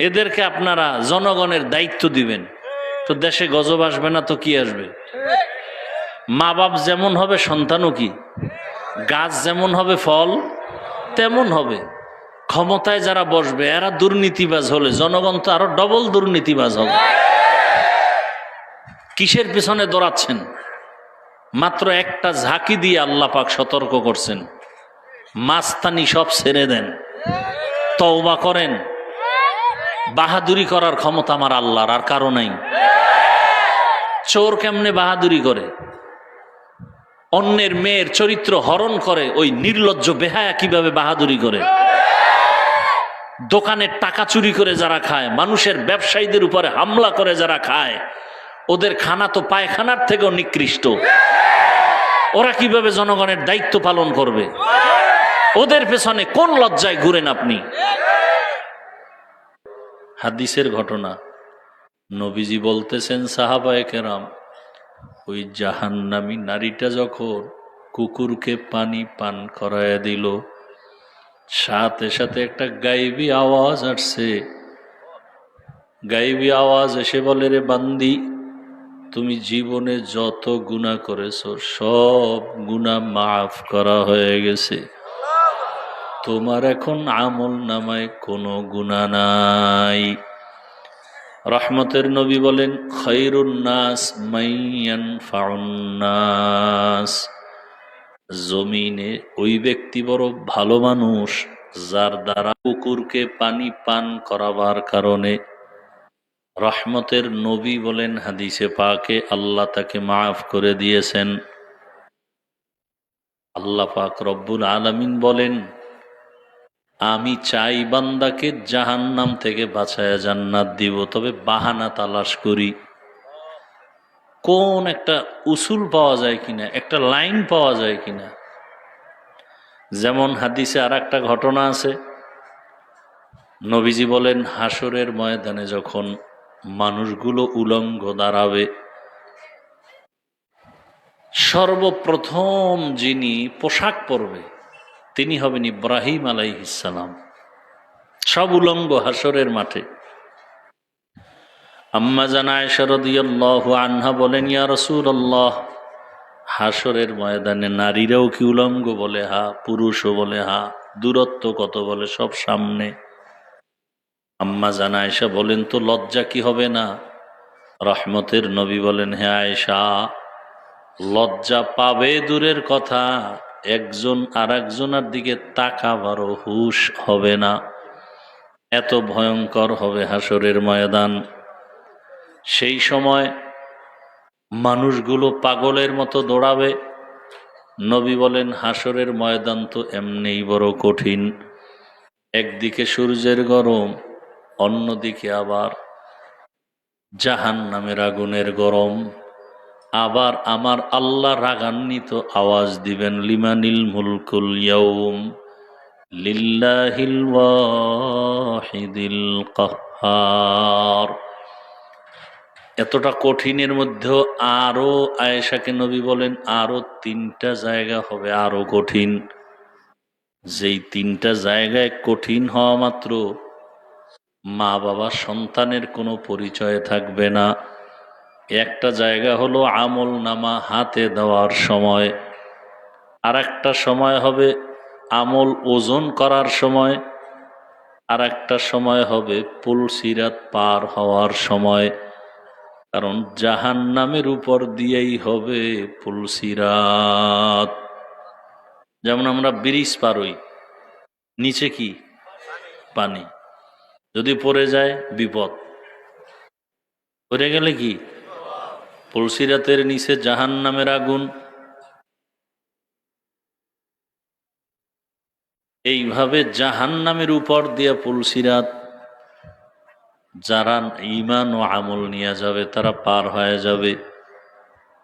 এদেরকে আপনারা জনগণের দায়িত্ব দিবেন। তো দেশে গজব আসবে না তো কি আসবে? মা বাপ যেমন হবে, সন্তানও কি? গাছ যেমন হবে, ফল তেমন হবে। ক্ষমতায় যারা বসবে, এরা দুর্নীতিবাজ হলে, জনগণ তো আরও ডবল দুর্নীতিবাজ হবে। কিসের পিছনে দৌড়াচ্ছেন? মাত্র একটা ঝাঁকি দিয়ে আল্লাহ পাক সতর্ক করছেন। মাস্তানি সব ছেড়ে দেন। তওবা করেন। বাহাদুরি করার ক্ষমতা আমার আল্লাহর, আর কারও নাই। চোর কেমনে বাহাদুরি করে? অন্যের মেয়ের চরিত্র হরণ করে, ওই নির্লজ্জ বেহায়া কীভাবে বাহাদুরি করে? দোকানের টাকা চুরি করে যারা খায়, মানুষের ব্যবসায়ীদের উপরে হামলা করে যারা খায়, ওদের খানা তো পায়খানার থেকেও নিকৃষ্ট। ওরা কীভাবে জনগণের দায়িত্ব পালন করবে? ওদের পেছনে কোন লজ্জায় ঘুরেন আপনি? হাদিসের ঘটনা। নবীজি বলতেছেন, সাহাবায়ে কেরাম, ওই জাহান্নামী নারীটা যখন কুকুরকে পানি পান করায় দিল, সাথে সাথে একটা গাইবি আওয়াজ আসছে। গাইবি আওয়াজ এসে বলে, রে বান্দি, তুমি জীবনে যত গুণা করেছ, সব গুণা মাফ করা হয়ে গেছে। তোমার এখন আমল নামায় কোনো গুণা নাই। রহমতের নবী বলেন খৈরুন্নাস মাইয়ান ফাউন্নাস জমিনে ওই ব্যক্তি বড় ভালো মানুষ, যার দ্বারা কুকুরকে পানি পান করাবার কারণে। রহমতের নবী বলেন, হাদিসে পাকে, আল্লাহ তাকে মাফ করে দিয়েছেন। আল্লাহ পাক রব্বুল আলামিন বলেন আমি চাই বান্দাকে জাহান্নাম থেকে বাঁচায়া জান্নাত দিব, তবে বাহানা তালাশ করি। কোন একটা উসুল পাওয়া যায় কিনা, একটা লাইন পাওয়া যায় কিনা। যেমন হাদিসে আর একটা ঘটনা আছে, নবীজি বলেন হাসরের ময়দানে যখন মানুষগুলো উলঙ্গ দাঁড়াবে, সর্বপ্রথম যিনি পোশাক পরবে তিনি হবেন ইব্রাহিম আলাইহিসালাম সব উলঙ্গ হাসরের মাঠে। আম্মা জানায় শরদিয়াল্লাহ আনহা বলেন, ইয়া রসুল্লাহ হাসরের ময়দানে নারীরাও কি উলঙ্গ বলে? হা, পুরুষও বলে? হা, দূরত্ব কত বলে? সব সামনে। আম্মা জানা আয়সা বলেন, তো লজ্জা কি হবে না? রহমতের নবী বলেন, হে আয়সা লজ্জা পাবে দূরের কথা। একজন আর একজনের দিকে তাকাবারও হুশ হবে না। এত ভয়ঙ্কর হবে হাসরের ময়দান। সেই সময় মানুষগুলো পাগলের মতো দৌড়াবে। নবী বলেন, হাসরের ময়দান তো এমনিই বড় কঠিন। একদিকে সূর্যের গরম, অন্যদিকে আবার জাহান নামের আগুনের গরম। আবার আমার আল্লাহ রাগান্বিত আওয়াজ দিবেন, লিমানিল মুলকুল ইয়াউম লিল্লাহিল ওয়াহিদিল কাহ্হার এতটা কঠিনের মধ্যেও আরও আয়েশাকে নবী বলেন, আরও তিনটা জায়গা হবে আরও কঠিন। যেই তিনটা জায়গায় কঠিন হওয়া মাত্র মা বাবা সন্তানের কোনো পরিচয় থাকবে না। একটা জায়গা হলো আমল নামা হাতে দেওয়ার সময়। আর একটা সময় হবে আমল ওজন করার সময়। আর একটা সময় হবে পুলসিরাত পার হওয়ার সময়। কারণ জাহান নামের উপর দিয়েই হবে পুলসিরাত যেমন আমরা ব্রিজ পারই নিচে কি? পানি। যদি পড়ে যায়, বিপদ। পড়ে গেলে কি? পুলসিরাতের নিচে জাহান নামের আগুন। এইভাবে জাহান নামের উপর দিয়া পুলসিরাত যারা ইমান ও আমল নিয়ে যাবে, তারা পার হয়ে যাবে।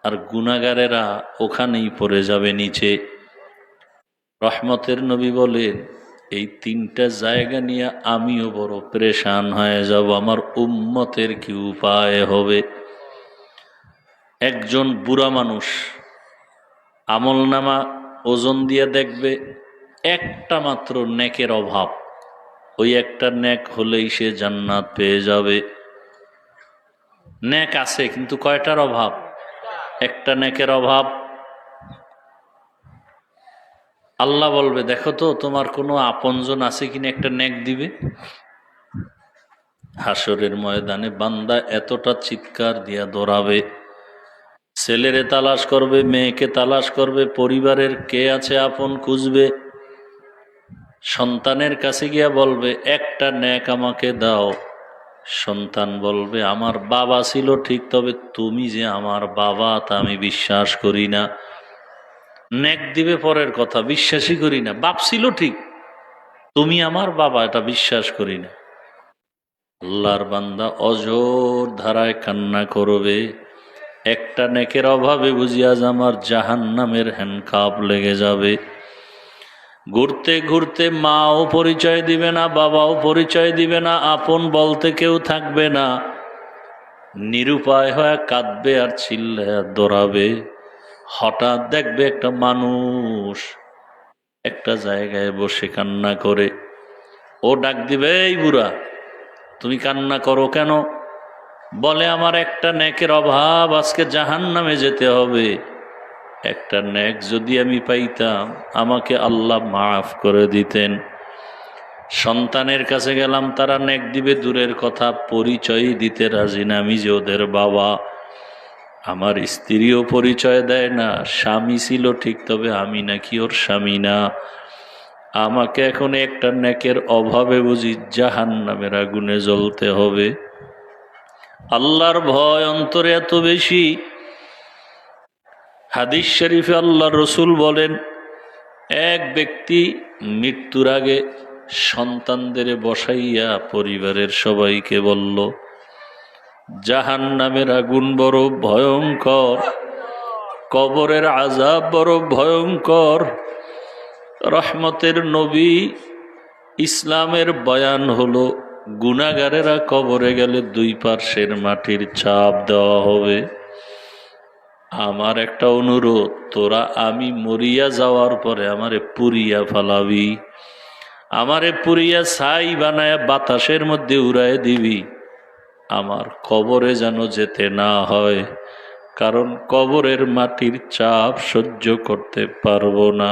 আর গুণাগারেরা ওখানেই পড়ে যাবে নিচে। রহমতের নবী বলেন, এই তিনটা জায়গা নিয়ে আমিও বড় প্রেশান হয়ে যাব, আমার উম্মতের কি উপায় হবে? একজন বুড়া মানুষ। আমল নামা ওজন দিয়ে দেখবে একটা মাত্র নেকের অভাব। ওই একটা ন্যাক হলেই সে জান্নাত পেয়ে যাবে। ন্যাক আছে, কিন্তু কয়টার অভাব? একটা ন্যাকের অভাব। আল্লাহ বলবে, দেখো তো, তোমার কোনো আপনজন আছে কিনা একটা ন্যাক দিবে? হাসরের ময়দানে বান্দা এতটা চিৎকার দিয়া দৌড়াবে। ছেলেরে তালাশ করবে, মেয়েকে তালাশ করবে, পরিবারের কে আছে আপন খুঁজবে, সন্তানের কাছে গিয়া বলবে, একটা ন্যাক আমাকে দাও। সন্তান বলবে, আমার বাবা ছিল ঠিক, তবে তুমি যে আমার বাবা, তা আমি বিশ্বাস করি না। ন্যাক দিবে পরের কথা, বিশ্বাসই করি না, বাপ ছিল ঠিক, তুমি আমার বাবা, এটা বিশ্বাস করি না। আল্লাহর বান্দা অজোর ধারায় কান্না করবে। একটা নেকের অভাবে বুঝি আজ আমার জাহান নামের হ্যান্ডকাপ লেগে যাবে। ঘুরতে ঘুরতে মাও পরিচয় দিবে না, বাবাও পরিচয় দিবে না, আপন বলতে কেউ থাকবে না। নিরুপায় হয়ে কাঁদবে আর চিল্লে দৌড়াবে। হঠাৎ দেখবে একটা মানুষ একটা জায়গায় বসে কান্না করে। ও ডাক দিবে, এই বুড়া, তুমি কান্না করো কেন? বলে, আমার একটা নেকের অভাব, আজকে জাহান নামে যেতে হবে। একটা নেক যদি আমি পাইতাম, আমাকে আল্লাহ মাফ করে দিতেন। সন্তানের কাছে গেলাম, তারা নেক দিবে, দূরের কথা পরিচয় দিতে রাজি না। আমি যে ওদের বাবা, আমার স্ত্রীও পরিচয় দেয় না, স্বামী ছিল ঠিক, তবে আমি নাকি ওর স্বামী না। আমাকে এখন একটা নেকের অভাবে বুঝি জাহান নামের আগুনে জ্বলতে হবে। আল্লাহর ভয় অন্তরে এত বেশি। হাদিস শরীফে আল্লাহ রসুল বলেন, এক ব্যক্তি মৃত্যুর আগে সন্তানদের বসাইয়া পরিবারের সবাইকে বলল জাহান নামের আগুন বড় ভয়ঙ্কর, কবরের আজাব বড় ভয়ঙ্কর, রহমতের নবী ইসলামের বয়ান হলো গুনাগারেরা কবরে গেলে দুই পার্শ্বের মাটির চাপ দেওয়া হবে। আমার একটা অনুরোধ, তোরা আমি মরিয়া যাওয়ার পরে আমারে পুরিয়া ফালাবি, আমারে পুরিয়া ছাই বানায় বাতাসের মধ্যে উড়ায় দিবি। আমার কবরে যেন যেতে না হয়, কারণ কবরের মাটির চাপ সহ্য করতে পারব না।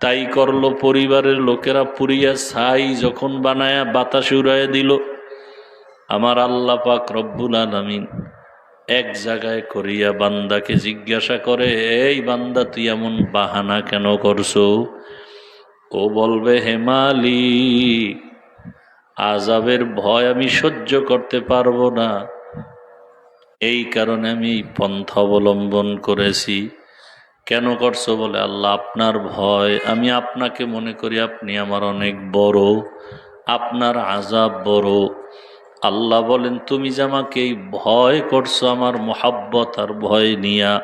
তাই করল পরিবারের লোকেরা পুরিয়া ছাই যখন বানায়া বাতাস উড়ায় দিল। আমার আল্লাহ পাক রব্বুল আলমিন এক জায়গায় করিয়া বান্দাকে জিজ্ঞাসা করে, এই বান্দা, তুই এমন বাহানা কেন করছ? ও বলবে হেমালি আজাবের ভয় আমি সহ্য করতে পারব না। এই কারণে আমি পন্থা অবলম্বন করেছি। কেন করছ বলে আল্লাহ, আপনার ভয়, আমি আপনাকে মনে করি আপনি আমার অনেক বড়, আপনার আজাব বড়। আল্লাহ বলেন, তুমি যে আমাকে এই ভয় করছ, আমার মোহাব্বত আর ভয় নিয়া,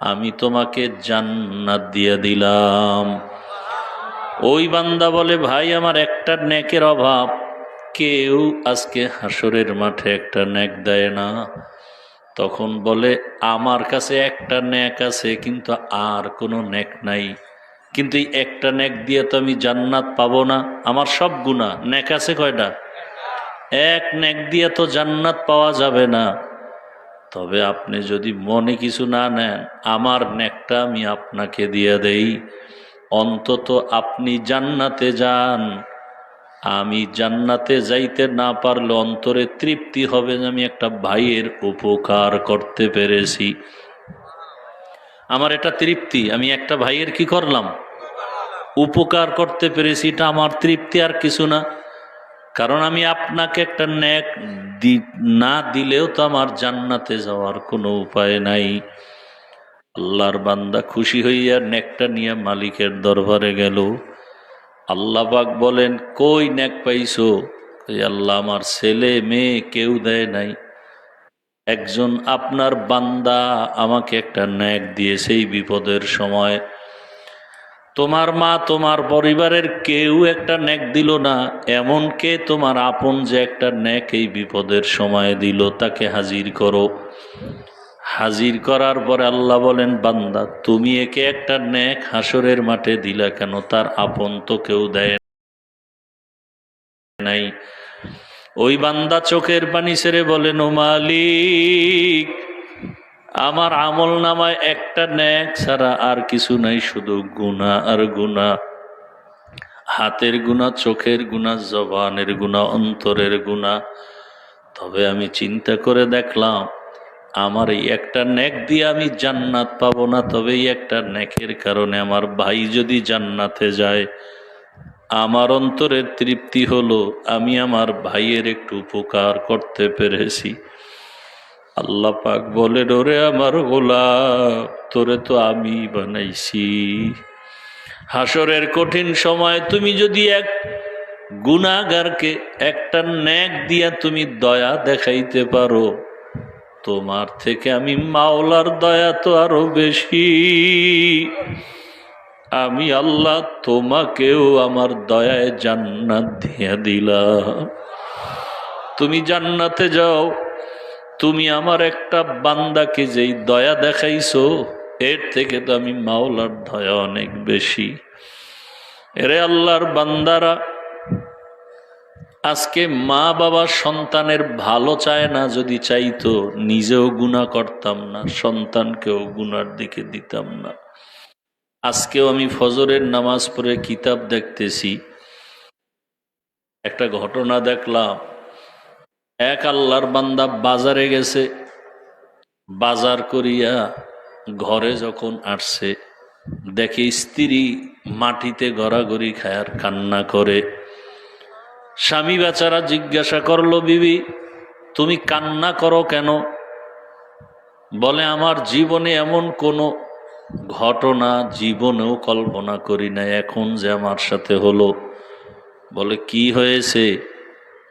আমি তোমাকে জান্নাত দিয়ে দিলাম। ওই বান্দা বলে, ভাই, আমার একটা নেকের অভাব। কেউ আজকে হাসরের মাঠে একটা নেক দেয় না। তখন বলে, আমার কাছে একটা ন্যাক আছে, কিন্তু আর কোনো ন্যাক নাই। কিন্তু এই একটা ন্যাক দিয়ে তো আমি জান্নাত পাবো না। আমার সব গুণা ন্যাক আছে কয়টা? এক ন্যাক দিয়ে তো জান্নাত পাওয়া যাবে না। তবে আপনি যদি মনে কিছু না নেন, আমার ন্যাকটা আমি আপনাকে দিয়ে দেই। অন্তত আপনি জান্নাতে যান। আমি জান্নাতে যাইতে না পারলে অন্তরে তৃপ্তি হবে যে আমি একটা ভাইয়ের উপকার করতে পেরেছি। আমার এটা তৃপ্তি, আমি একটা ভাইয়ের কি করলাম? উপকার করতে পেরেছি, এটা আমার তৃপ্তি আর কিছু না। কারণ আমি আপনাকে একটা ন্যাক না দিলেও তো আমার জান্নাতে যাওয়ার কোনো উপায় নাই। আল্লাহর বান্দা খুশি হইয়া নেকটা নিয়ে মালিকের দরবারে গেল। আল্লাহ পাক বলেন, কই ন্যাক পাইছো? আল্লাহ আমার ছেলে, মেয়ে কেউ দেয় নাই। একজন আপনার বান্দা আমাকে একটা ন্যাক দিয়ে সেই বিপদের সময়। তোমার মা তোমার পরিবারের কেউ একটা ন্যাক দিল না এমন কে তোমার আপন যে একটা ন্যাক এই বিপদের সময় দিল, তাকে হাজির করো। হাজির করার পরে আল্লাহ বলেন, বান্দা, তুমি একে একটা ন্যাক হাসরের মাঠে দিলা কেন? তার আপন তো কেউ দেয় নাই। ওই বান্দা চোখের পানি ছেড়ে বলেন ও মালিক, আমার আমল নামায় একটা ন্যাক ছাড়া আর কিছু নাই, শুধু গুণা আর গুণা হাতের গুণা চোখের গুণা জবানের গুণা অন্তরের গুণা তবে আমি চিন্তা করে দেখলাম আমার এই একটা নেক দিয়ে আমি জান্নাত পাবো না, তবে এই একটা নেকের কারণে আমার ভাই যদি জান্নাতে যায়, আমার অন্তরের তৃপ্তি হলো, আমি আমার ভাইয়ের একটু উপকার করতে পেরেছি। আল্লাহ পাক বলে ওরে আমার গোলাপ, তোরে তো আমি বানাইছি। হাসরের কঠিন সময় তুমি যদি এক গুণাগারকে একটা ন্যাক দিয়া তুমি দয়া দেখাইতে পারো তোমার থেকে আমি মাওলার দয়া তো আরও বেশি। আমি আল্লাহ তোমাকেও আমার দয়ায় জান্নাত দিয়া দিলাম। তুমি জান্নাতে যাও। তুমি আমার একটা বান্দাকে যেই দয়া দেখাইছো, এর থেকে তো আমি মাওলার দয়া অনেক বেশি। এরে আল্লাহর বান্দারা আজকে মা বাবা সন্তানের ভালো চায় না যদি চাইতো, নিজেও গুণা করতাম না, সন্তানকেও গুনার দিকে দিতাম না। আজকেও আমি ফজরের নামাজ পড়ে কিতাব দেখতেছি, একটা ঘটনা দেখলাম। এক আল্লাহর বান্দা বাজারে গেছে, বাজার করিয়া ঘরে যখন আসছে, দেখে স্ত্রী মাটিতে গড়াগড়ি খায়ার কান্না করে। স্বামী বেচারা জিজ্ঞাসা করল, বিবি, তুমি কান্না করো কেন? বলে, আমার জীবনে এমন কোনো ঘটনা জীবনেও কল্পনা করি না এখন যে আমার সাথে হলো। বলে, কি হয়েছে?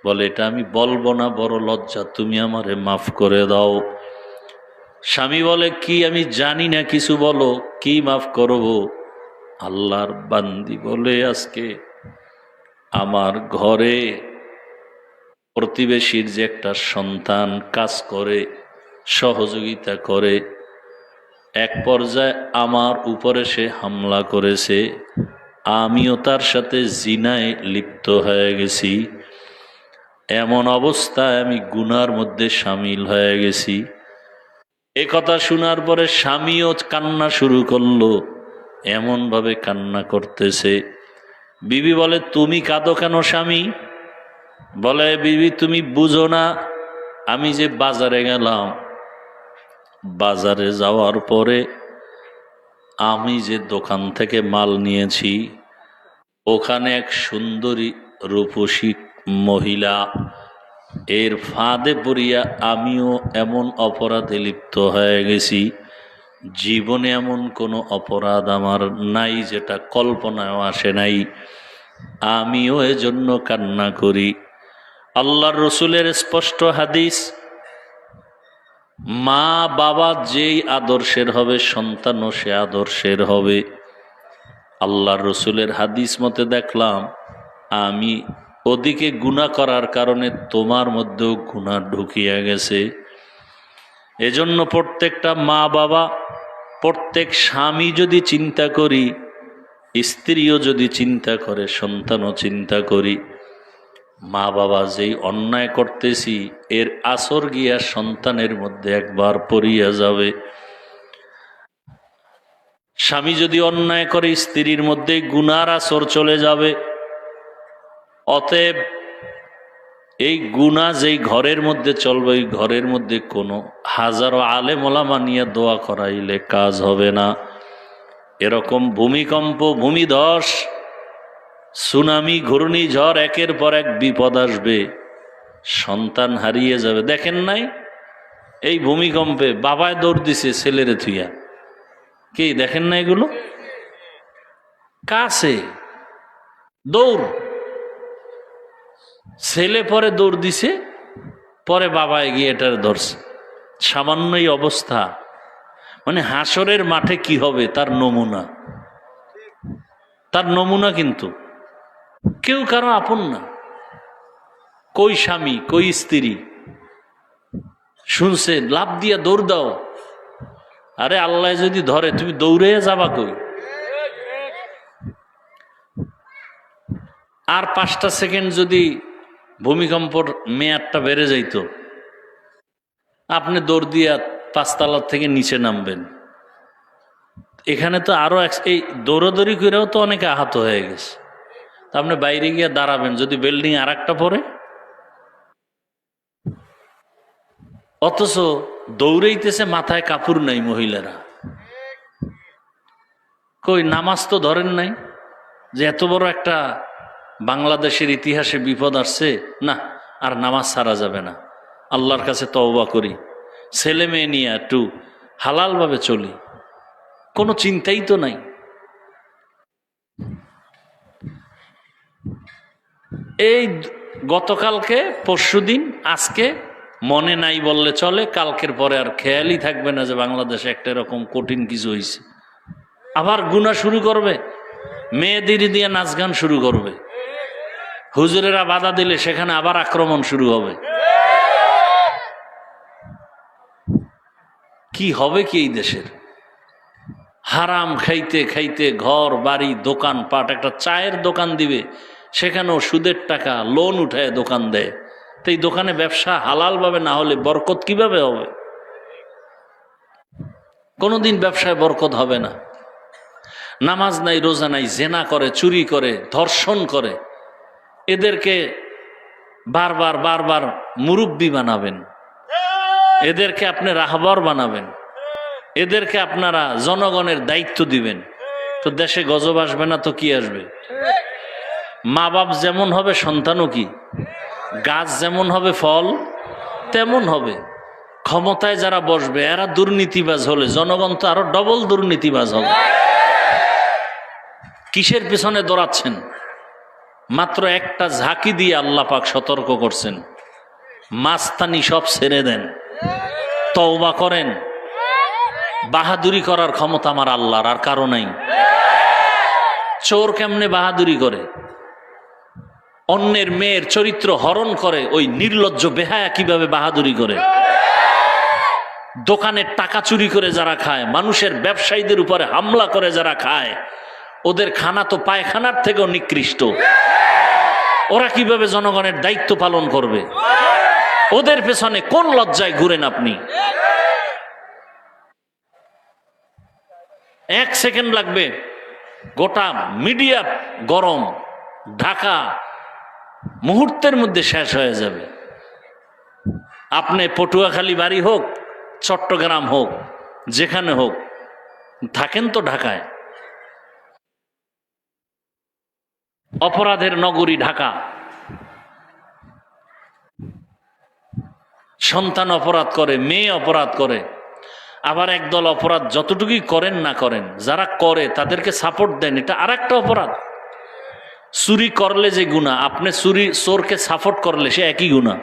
বলে, এটা আমি বলব না, বড় লজ্জা, তুমি আমারে মাফ করে দাও। স্বামী বলে, কি আমি জানি না, কিছু বলো, কি মাফ করব? আল্লাহর বান্দি বলে, আজকে আমার ঘরে প্রতিবেশীর যে একটা সন্তান কাজ করে, সহযোগিতা করে, এক পর্যায়ে আমার উপরে সে হামলা করেছে, আমিও তার সাথে জিনায় লিপ্ত হয়ে গেছি, এমন অবস্থায় আমি গুনার মধ্যে সামিল হয়ে গেছি। এ কথা শোনার পরে স্বামীও কান্না শুরু করল, এমনভাবে কান্না করতেছে। বিবি বলে, তুমি কাঁদো কেন স্বামী? বলে, বিবি, তুমি বুঝো না, আমি যে বাজারে গেলাম। বাজারে যাওয়ার পরে আমি যে দোকান থেকে মাল নিয়েছি, ওখানে এক সুন্দরী রূপসী মহিলা, এর ফাঁদে পড়িয়া আমিও এমন অপরাধে লিপ্ত হয়ে গেছি জীবনে এমন কোনো অপরাধ আমার নাই যেটা কল্পনায় আসে নাই। আমিও এজন্য কান্না করি। আল্লাহর রসুলের স্পষ্ট হাদিস, মা বাবা যেই আদর্শের হবে, সন্তানও সে আদর্শের হবে। আল্লাহর রসুলের হাদিস মতে দেখলাম, আমি ওদিকে গুণা করার কারণে তোমার মধ্যেও গুণা ঢুকিয়া গেছে। এজন্য প্রত্যেকটা মা বাবা, প্রত্যেক স্বামী যদি চিন্তা করি, স্ত্রীও যদি চিন্তা করে, সন্তানও চিন্তা করি, মা বাবা যেই অন্যায় করতেছি, এর আসর গিয়া সন্তানের মধ্যে একবার পড়িয়া যাবে। স্বামী যদি অন্যায় করে, স্ত্রীর মধ্যে গুনার আসর চলে যাবে। অতএব এই গুণা যেই ঘরের মধ্যে চলবে, ওই ঘরের মধ্যে কোনো হাজারো আলে মোলামা দোয়া করাইলে কাজ হবে না। এরকম ভূমিকম্প, ভূমিধস, সুনামি ঘূর্ণিঝড় একের পর এক বিপদ আসবে, সন্তান হারিয়ে যাবে। দেখেন নাই? এই ভূমিকম্পে বাবায় দৌড় দিছে ছেলেরে থুইয়া। কি, দেখেন না এগুলো? কাছে। দৌড়। ছেলে পরে দৌড় দিছে, পরে বাবা এগিয়ে এটার ধরছে। সামান্যই অবস্থা। মানে হাসরের মাঠে কি হবে তার নমুনা? তার নমুনা কিন্তু। কেউ কারও আপন না। কই স্বামী, কই স্ত্রী? শুনছে লাভ দিয়া দৌড় দাও। আরে আল্লাহ যদি ধরে, তুমি দৌড়ে যাবা কই? আর পাঁচটা সেকেন্ড যদি ভূমিকম্পর মেয়াদটা বেড়ে যাইতো। আপনি দৌড় দিয়া পাঁচতলার থেকে নিচে নামবেন। এখানে তো আরও এক- এই দৌড়াদৌড়ি করেও তো অনেকে আহত হয়ে গেছে। তা আপনি বাইরে গিয়ে দাঁড়াবেন, যদি বিল্ডিং আর একটা পড়ে। অথচ দৌড়াইতেছে, মাথায় কাপড় নাই মহিলারা। কই, নামাজ তো ধরেন নাই যে এত বড় একটা বাংলাদেশের ইতিহাসে বিপদ আসছে, না, আর নামাজ সারা যাবে না। আল্লাহর কাছে তওবা করি। ছেলে মেয়ে নিয়ে একটু হালালভাবে চলি। কোনো চিন্তাই তো নাই। এই গতকালকে পরশুদিন আজকে মনে নাই বললে চলে, কালকের পরে আর খেয়ালই থাকবে না যে বাংলাদেশে একটা এরকম কঠিন কিছু হয়েছে আবার গুণা শুরু করবে মেয়েদের দিয়ে নাচ গান শুরু করবে। হুজুরেরা বাধা দিলে সেখানে আবার আক্রমণ শুরু হবে। কি হবে কি এই দেশের? হারাম খাইতে খাইতে ঘর, বাড়ি, দোকান পাট, একটা চায়ের দোকান দিবে, সেখানেও সুদের টাকা, লোন উঠায় দোকান দেয়। তো এই দোকানে ব্যবসা হালালভাবে না হলে বরকত কীভাবে হবে? কোনোদিন ব্যবসায় বরকত হবে না। নামাজ নাই, রোজা নাই, জেনা করে, চুরি করে, ধর্ষণ করে এদেরকে বারবার বারবার মুরব্বী বানাবেন। এদেরকে আপনি রাহবর বানাবেন। এদেরকে আপনারা জনগণের দায়িত্ব দিবেন। তো দেশে গজব আসবে না তো কি আসবে? মা বাপ যেমন হবে, সন্তানও কি? গাছ যেমন হবে, ফল তেমন হবে। ক্ষমতায় যারা বসবে, এরা দুর্নীতিবাজ হলে, জনগণ তো আরও ডবল দুর্নীতিবাজ হবে। কিসের পিছনে দৌড়াচ্ছেন? মাত্র একটা ঝাঁকি দিয়ে আল্লাহ পাক সতর্ক করছেন। মাস্তানি সব ছেড়ে দেন। তওবা করেন। বাহাদুরি করার ক্ষমতা আমার আল্লাহর, আর কারও নাই। চোর কেমনে বাহাদুরি করে? অন্যের মেয়ের চরিত্র হরণ করে, ওই নির্লজ্জ বেহায়া কীভাবে বাহাদুরি করে? দোকানের টাকা চুরি করে যারা খায়, মানুষের ব্যবসায়ীদের উপরে হামলা করে যারা খায় ওদের খানা তো পায়খানার থেকেও নিকৃষ্ট। ওরা কীভাবে জনগণের দায়িত্ব পালন করবে? ওদের পেছনে কোন লজ্জায় ঘুরেন আপনি? এক সেকেন্ড লাগবে। গোটা মিডিয়া গরম, ঢাকা মুহূর্তের মধ্যে শেষ হয়ে যাবে। আপনি পটুয়াখালী বাড়ি হোক, চট্টগ্রাম হোক, যেখানে হোক, থাকেন তো ঢাকায়। অপরাধের নগরী ঢাকা। সন্তান অপরাধ করে, মেয়ে অপরাধ করে, আবার একদল অপরাধ যতটুকুই করেন না করেন, যারা করে তাদেরকে সাপোর্ট দেন, এটা আর একটা অপরাধ। চুরি করলে যে গুণা, আপনি চুরি, চোরকে সাপোর্ট করলে সে একই গুণা।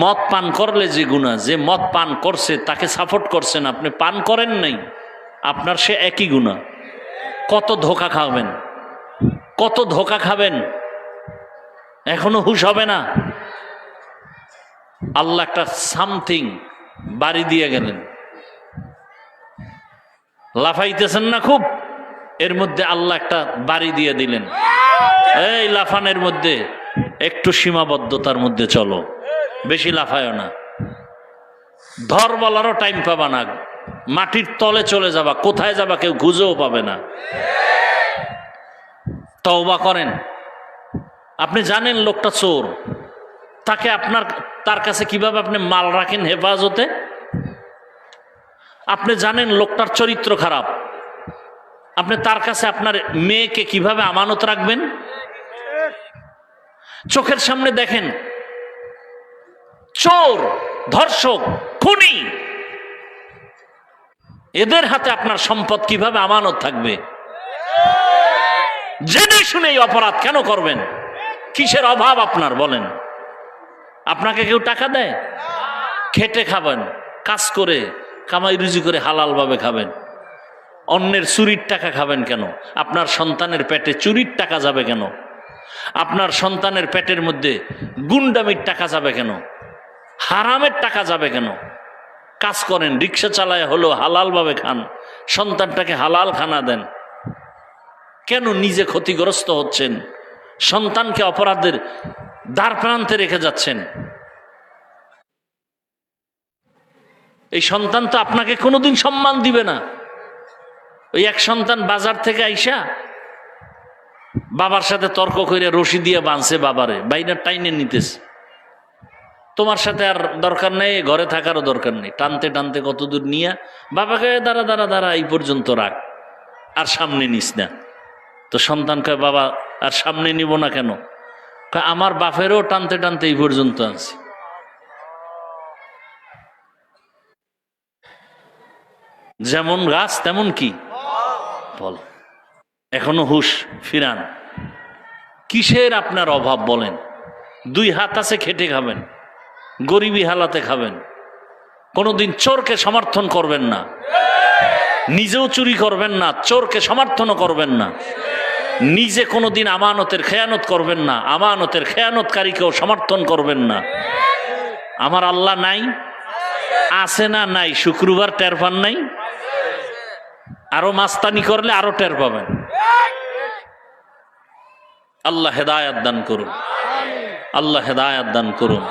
মদ পান করলে যে গুণা, যে মদ পান করছে তাকে সাপোর্ট করছেন, আপনি পান করেন নাই, আপনার সে একই গুণা। কত ধোকা খাবেন কত ধোকা খাবেন? এখনও হুশ হবে না? আল্লাহ একটা সামথিং বাড়ি দিয়ে গেলেন। লাফাইতেছেন না খুব? এর মধ্যে আল্লাহ একটা বাড়ি দিয়ে দিলেন। এই লাফানের মধ্যে একটু সীমাবদ্ধতার মধ্যে চলো। বেশি লাফায় না। ধর বলারও টাইম পাবা না। মাটির তলে চলে যাবা, কোথায় যাবা কেউ খুঁজেও পাবে না। তওবা করেন। আপনি জানেন লোকটা চোর। তাকে আপনার, তার কাছে কীভাবে আপনি মাল রাখেন হেফাজতে? আপনি জানেন লোকটার চরিত্র খারাপ। আপনি তার কাছে আপনার মেয়েকে কীভাবে আমানত রাখবেন? চোখের সামনে দেখেন। চোর, ধর্ষক, খুনি। এদের হাতে আপনার সম্পদ কীভাবে আমানত থাকবে? জেনে শুনে এই অপরাধ কেন করবেন? কিসের অভাব আপনার, বলেন। আপনাকে কেউ টাকা দেয়? খেটে খাবেন, কাজ করে, কামাই রুজি করে হালালভাবে খাবেন। অন্যের চুরির টাকা খাবেন কেন? আপনার সন্তানের পেটে চুরির টাকা যাবে কেন? আপনার সন্তানের পেটের মধ্যে গুন্ডামির টাকা যাবে কেন? হারামের টাকা যাবে কেন? কাজ করেন, রিক্সা চালায় হলো হালালভাবে খান। সন্তানটাকে হালাল খানা দেন। কেন নিজে ক্ষতিগ্রস্ত হচ্ছেন? সন্তানকে অপরাধের দ্বার প্রান্তে রেখে যাচ্ছেন। এই সন্তান তো আপনাকে কোনোদিন সম্মান দিবে না। ওই এক সন্তান বাজার থেকে আইসা বাবার সাথে তর্ক করে রশি দিয়ে বাঁধছে বাবারে বাইরে টাইনে নিতেছে। তোমার সাথে আর দরকার নেই, ঘরে থাকারও দরকার নেই। টানতে টানতে কত দূর নিয়ে বাবাকে দাঁড়া দাঁড়া দাঁড়া এই পর্যন্ত রাখ, আর সামনে নিস না। তো সন্তান কয়, বাবা, আর সামনে নিব না কেন? আমার বাপেরও টানতে টানতে এই পর্যন্ত আনছি। যেমন গাছ, তেমন কি? বল। এখনও হুশ, ফিরান। কিসের আপনার অভাব বলেন? দুই হাত আছে খেটে খাবেন, গরিবী হালাতে খাবেন। কোনোদিন চোরকে সমর্থন করবেন না। নিজেও চুরি করবেন না, চোরকে সমর্থনও করবেন না। নিজে কোনোদিন আমানতের খেয়ানত করবেন না। আমানতের খেয়ানতকারীকেও সমর্থন করবেন না। আমার আল্লাহ নাই? আছে না নাই? শুক্রবার টের পান নাই? আরও মাস্তানি করলে আরও টের পাবেন। আল্লাহ হেদায়াত দান করুন। আল্লাহ হেদায়াত দান করুন।